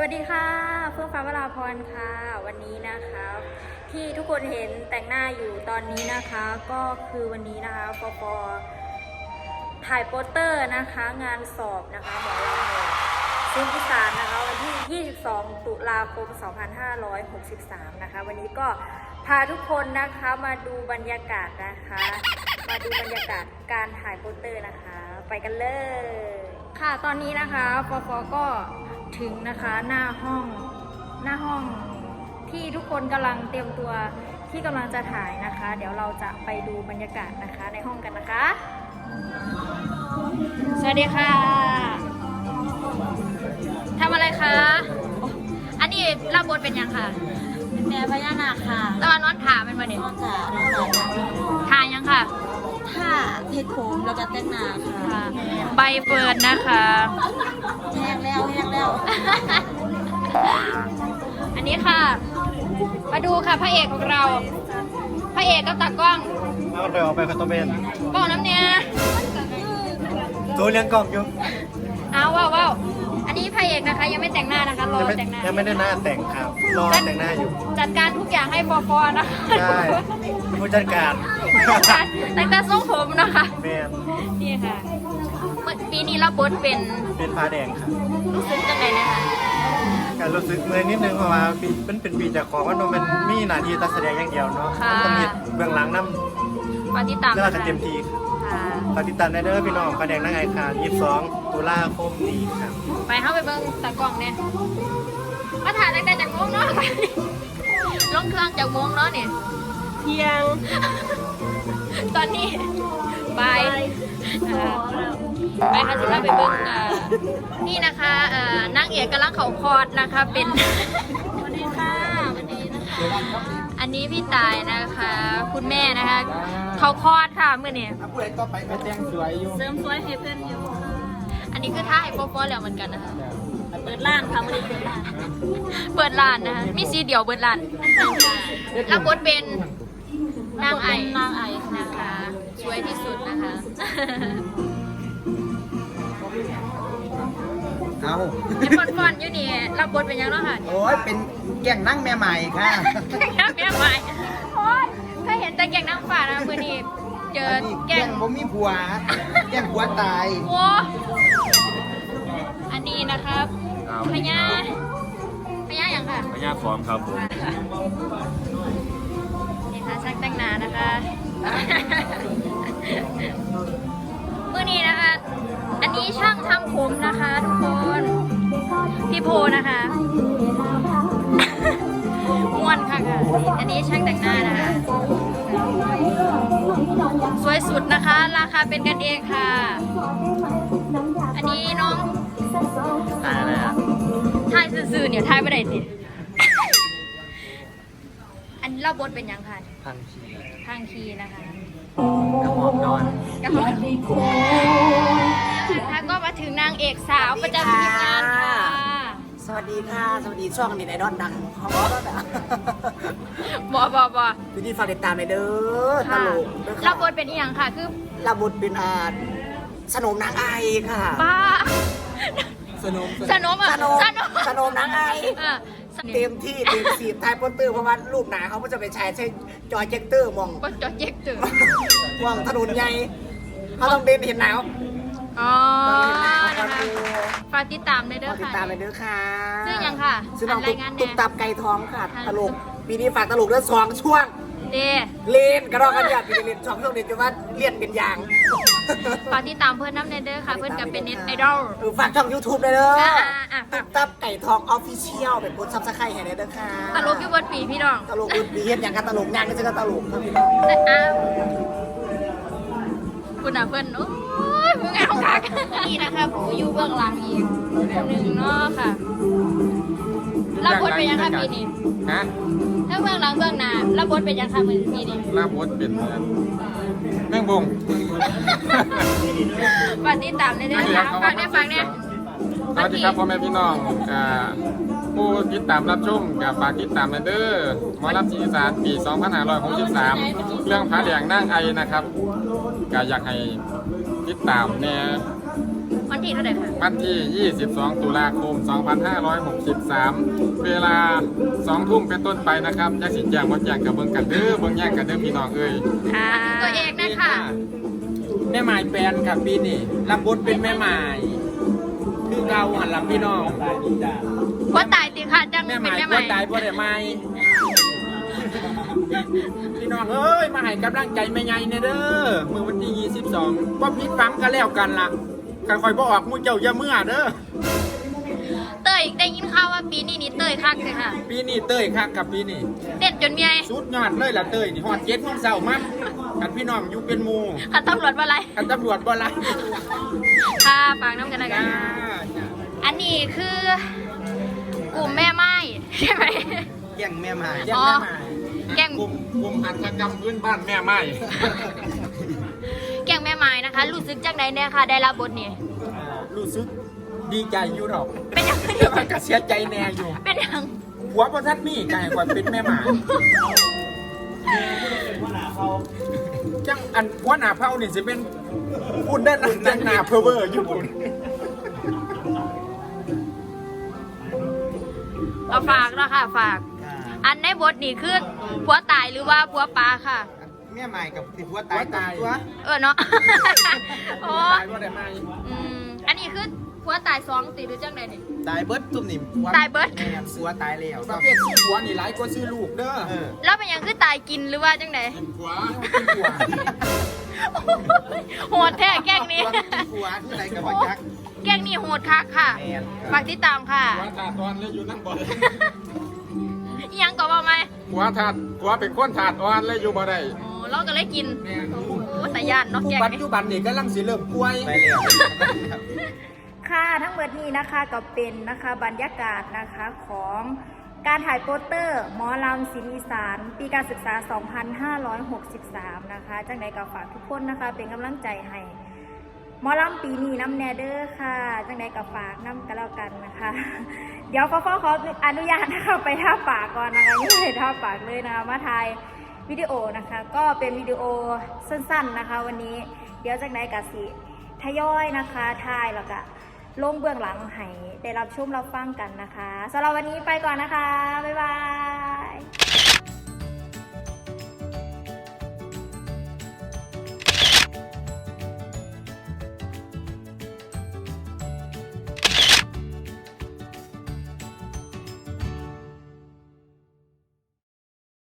สวัสดีค่ะ เฟื่องฟ้าวราพรค่ะ วันนี้นะคะที่ทุกคนเห็นแต่งหน้าอยู่ตอนนี้นะคะ ก็คือวันนี้นะคะปปถ่ายโปสเตอร์นะคะ งานสอบนะคะหมอลำเนี่ยซิงอีสานนะคะ วันที่ 22 ตุลาคม 2563 นะคะ วันนี้ก็พาทุกคนนะคะมาดูบรรยากาศนะคะ มาดูบรรยากาศการถ่ายโปสเตอร์นะคะ ไปกันเลย ค่ะตอนนี้นะคะปปก็ ถึงนะคะหน้าห้องหน้าห้องที่ทุกคนกำลังเตรียมตัวที่กำลังจะถ่ายนะคะ เดี๋ยวเราจะไปดูบรรยากาศนะคะในห้องกันนะคะ สวัสดีค่ะทำอะไรคะอันนี้รับบทเป็นยังค่ะเป็นแม่พญานาคค่ะตะวันนอนถามเป็นวันนี้นอกจากนอกจากทานยังค่ะถ้าเพชรโขมเราจะเต้นนาค่ะค่ะ ใบเฟิร์นนะคะ อันนี้ค่ะ มาดูค่ะพระเอกของเรา พระเอกก็ตากล้องเอาไปออกไปคาโตเบนกล้องน้ำเนี่ยตัวเลี้ยงกล่องอยู่เอาว้าวว้าวอันนี้พระเอกนะคะ ยังไม่แต่งหน้านะคะรอยังไม่แต่งหน้า ยังไม่ได้หน้าแต่งครับรอแต่งหน้าอยู่ จัดการทุกอย่างให้ฟอฟอนะคะใช่ผู้จัดการจัดการแต่งแต่ทรงผมนะคะแมนนี่ค่ะเมื่อปีนี้รับบทเป็นเป็นฟ้าแดงครับรู้สึกจังไงนะคะ การรู้สึกเมื่อยนิดนึงเพราะว่าปีเป็นเป็นปีจากของว่ามันมีหน้าที่ตัดแสดงอย่างเดียวเนาะมันต้องมีเบื้องหลังน้ำมาติดตามแล้วนะเราจะคะเต็มที่ค่ะฝากติดตามได้เด้อพี่น้องฟ้าแดงนั่งไงค่ะ22ตุลาคมนี้ครับไปเข้าไปเบิ่งตากล้องเนี่ยมาถ่ายตั้งแต่จากโมงเนาะลงเครื่องจากโมงเนาะเนี่ย เที่ยงตอนนี้บายเอ่อ ไปค่ะสิเราไปเบิ่งเอ่อนี่นะคะเอ่อนางเอกกำลังเขาคอดนะคะเป็นสวัสดีค่ะวันนี้นะคะ อันนี้พี่ตายนะคะ คุณแม่นะคะ เขาคลอดค่ะเมื่อนี้ผู้ใดก็ไปก็แจ้งสวยอยู่เสริมสวยให้เพื่อนอยู่ค่ะอันนี้คือท่าให้โป๊ะๆแล้วเหมือนกันนะคะ เปิดร้านค่ะวันนี้เปิดร้านเปิดร้านนะคะมีสีเดียวเปิดร้านรับบทเป็นนางไอนางไอค่ะนะคะ สวยที่สุดนะคะ เอาเห็นฟอนๆอยู่นี่ รับบทเป็นยังเนาะค่ะโอ้ยเป็นแก่งนั่งแม่ใหม่ค่ะแก้มแม่ใหม่โอ๊ยถ้าเห็นแต่แกงน้ำฟ้านะมือนี้เจออันนี้แกแก่งงผมมีผัว แก่งผัวตายโว้อันนี้นะครับพญาพญาอย่างค่ะพญาฟอมครับผมนี่ค่ะช่างแต่งหน้านะคะมือนี้นะคะ อันนี้ช่างทำผมนะคะทุกคน อันนี้ช่างแต่งหน้านะคะ สวยสุดนะคะ ราคาเป็นกันเองค่ะ อันนี้น้องตายแล้วทายซื่อๆเนี่ยทายไม่ได้สิอันนี้เราบทเป็นยังค่ะทางขี่ทางคีนะคะกระหม่อมนอนก็ค่ะก็มาถึงนางเอกสาวประจำทีมงานค่ะ สวัส ดีค่ะ สวัสดีช่องนี้ไอดอลดังของเราแล้วนะบอบอบอวิธีฝากติดตามในอยเด้อตค่ะลกเด้อเราค่ะบทเป็นอีหยังค่ะ คือรับบทเป็นอาสนมนางไอค่ะป้าสนมสนมอะสนมสนมสนมนางไอเออสนเต็มที่เต็มสีทายโปสเตอร์เพราะว่ารูปหนาเขาก็จะไปใช้ใช้จอยเจคเตอร์มองบทจอเจ๊กตื่นมองถนนใหญ่เขาต้องเดินเห็นหนาว อ๋อต้นะองเห็นหนาวคะฝากติดตามเลยเด้ขออติดค่ะ ตามไปเด้อค่ะชื่อหยังค่ะชื่อน้องอันรายงานแน่ ตุ๊กตับไก่ทองค่ะค่ะตลก ปีนี้ฝากตลกเรื่องสองช่วง เด้เล่นกระรอกกันหยาดปีนี้เล่นสองช่วงเด็ดจนว่าเลี่ยนเป็นยางฝากติดตามเพื่อนน้ำเนเด้อค่ะ เพื่อนกับเป็นเน็ตไอดอล เออฝากช่อง YouTube เลยเด้ออ่าอ่าฝากตุ๊กตับไก่ทองออฟฟิเชียลเป็นคนซับสไครต์ให้ได้เด้อค่ะตลกอยู่บนปีพี่น้องตลกอุดดีเฮ็ดอย่างกันตลกงานก็จะก็ตลกครับพี่น้อง แต่อ้าวคุณอะเพื่อนโอ้ยมึงไงของคัก นี่นะคะผู้อยู่เบื้องหลังอีกคนหนึ่งเนาะค่ะรับบทเป็นยังคะปีนี้ฮะถ้าเบื้องหลังเบื้องหน้ารับบทเป็นยังคะมือปีนี้ลาบดเป็นแมงบงฝากติดตามเลยนะคะฝากเนี่ยฝากเนี่ยสวัสดีครับพ่อแม่พี่น้องกับผู้ติดตามรับชมกับฝากติดตามนะเด้อหมอรับจีสานปี 2563 เรื่องพระแดงนั่งไอนะครับ ก็อยากให้ติดตามแน่วันที่เท่าไหร่คะวันที่ 22 ตุลาคม 2563 เวลา 2 ทุ่มเป็นต้นไปนะครับจะสิแจงว่าแจงกับเบิ่งกันเด้อเบิ่งแย่งกันเด้อพี่น้องเอ้ยค่ะตัวเอกนะคะแม่หมายแปลนครับปีนี้รับบทเป็นแม่หมาย คือเก่าหันหลังพี่น้องว่าตายติค่ะจังแม่หเป็นมายแม่ใหบ่ม่ตายบ่ได้หมาย พี่น้องเอ้ย มาให้กำลังใจแม่ใหญ่เนี่ยเด้อมื้อวันที่ 22บ่ผิดหวังกันแล้วกันล่ะก็ค่อยบ่ออกหมู่เจ้าอย่าเมื่อเด้อเต้ยได้ยินข่าวว่าปีนี้นี่เต้ยคักเลยค่ะ ปีนี้เต้ยคักกับปีนี้เต้นจนเมียสุดยอดเลยล่ะเต้ยนี่ฮอด7โมงเช้ามากันพี่น้องอยู่เป็นหมู่ขันตำรวจว่าไรกันตำรวจบ่ไล่ค่ะฟังน้ำกันนะกัจ้านจ้าอันนี้คือกลุ่มแม่ไม้ใช่ไหมแย่งแม่หมายอ๋แย่งอแม่หมาย แกง กลุ่มกลุ่มหัตถกรรมพื้นบ้านแม่ไม้ แกงแม่ไม้นะคะ รู้สึกจังไดเนี่ยค่ะ ได้รับบทนี้รู้สึกดีใจอยู่ดอกเป็นยังไงแต่ว่าก็เสียใจแน่อยู่เป็นยังหัวประทัดมีกลายกว่าเป็นแม่หมาจังอันหัวหน้าเผานี่สิเป็นพูดได้นะจังหน้าเพอเวอร์ญี่ปุ่นเอาฝากนะคะฝาก อันในบทนี่คือผัวตายหรือว่าผัวปลาค่ะแม่ใหม่กับหัวหัวตายตาย ตัวเออเนาะ โอ้ตายว่าได้ไหมอืมอันนี้คือผัวตายสองตีหรือจังไดนี่ ตายเบิร์ดตุ่มนิ่มตายเบิด แม่สัวตายแล้วประเภทซื้อหัวนี่หลายกว่าซื้อลูกเด้อเออแล้วเป็นหยังคือตายกินหรือว่าจังไดกินขวากินหัวโหดแท้แกล้งนี้หัวที่ไหนกับว่ายักษ์แกล้งนี้โหดคักค่ะ แม่นฝากติดตามค่ะ หัวถาดอ่อนเลยอยู่นั่งบ่ได้ อิหยังก็บอกไหมหัวถาดหัวเป็นคนถาดอ่อนเลยอยู่บ่ได้โอ้เราก็เลยกินโอ้แต่ย่านเนาะแกงปัจนี้จุบันนี่กำลังสิเริ่มป่วยไปแล้ว ค่ะทั้งหมดนี้นะคะก็เป็นนะคะบรรยากาศนะคะของการถ่ายโปสเตอร์ หมอลำศิลป์อีสาน ปีการศึกษา 2563 นะคะจังใดก็ฝากทุกคนนะคะ เป็นกำลังใจให้ห มอลำปีนี้น้ำแนเดอร์ค่ะ จังใดก็ฝากน้ำกันแล้วกันนะคะ เดี๋ยวขอขอขออนุญาตนะคะไปท่าปากก่อนนะคะยังไม่ได้ท่าปากเลยนะคะมาถ่ายวิดีโอนะคะ ก็เป็นวิดีโอสั้นๆนะคะ วันนี้เดี๋ยวจากไหนกสิทยอยนะคะถ่ายแล้วก็ลงเบื้องหลังให้ได้รับชมรับฟังกันนะคะสำหรับวันนี้ไปก่อนนะคะ บ๊ายบาย